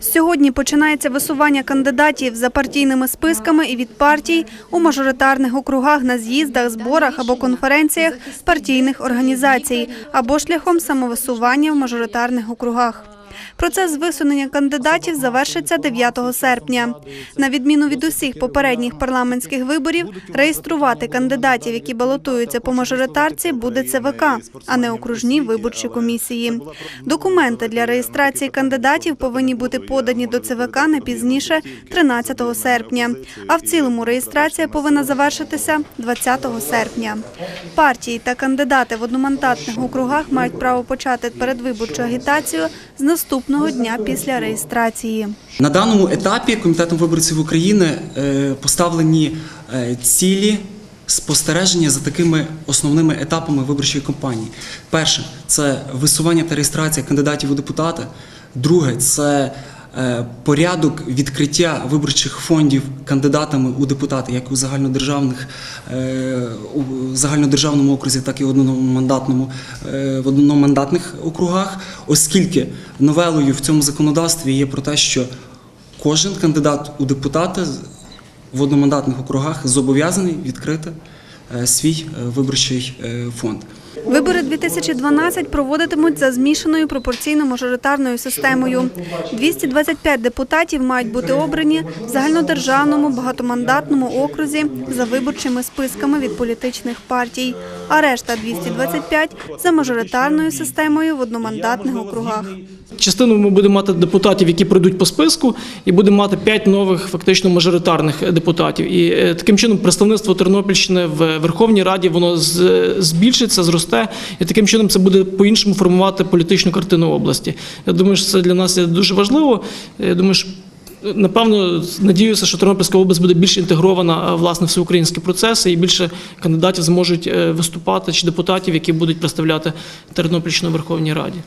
Сьогодні починається висування кандидатів за партійними списками і від партій у мажоритарних округах на з'їздах, зборах або конференціях партійних організацій або шляхом самовисування в мажоритарних округах. Процес висунення кандидатів завершиться 9 серпня. На відміну від усіх попередніх парламентських виборів, реєструвати кандидатів, які балотуються по мажоритарці, буде ЦВК, а не окружні виборчі комісії. Документи для реєстрації кандидатів повинні бути подані до ЦВК не пізніше 13 серпня. А в цілому реєстрація повинна завершитися 20 серпня. Партії та кандидати в одномандатних округах мають право почати передвиборчу агітацію з наступного дня після реєстрації. На даному етапі Комітетом виборців України е, поставлені е, цілі спостереження за такими основними етапами виборчої кампанії. Перше це висування та реєстрація кандидатів у депутати. Друге це порядок відкриття виборчих фондів кандидатами у депутати, як у загальнодержавних е, у загальнодержавному окрузі, так і в одномандатному е, в одномандатних округах, оскільки новелою в цьому законодавстві є про те, що кожен кандидат у депутати в одномандатних округах зобов'язаний відкрити е, свій е, виборчий е, фонд. Вибори 2012 проводитимуть за змішаною пропорційно-мажоритарною системою. 225 депутатів мають бути обрані в загальнодержавному багатомандатному окрузі за виборчими списками від політичних партій, а решта 225 – за мажоритарною системою в одномандатних округах. Частину ми будемо мати депутатів, які пройдуть по списку, і будемо мати п'ять нових фактично мажоритарних депутатів. І е, таким чином представництво Тернопільщини в Верховній Раді воно збільшиться, зросте, і таким чином це буде по-іншому формувати політичну картину області. Я думаю, що це для нас є дуже важливо. Я думаю, що Напевно, надіюся, що Тернопільська область буде більш інтегрована е, власне в всеукраїнські процеси, і більше кандидатів зможуть е, виступати чи депутатів, які будуть представляти Тернопільщину в Верховній Раді.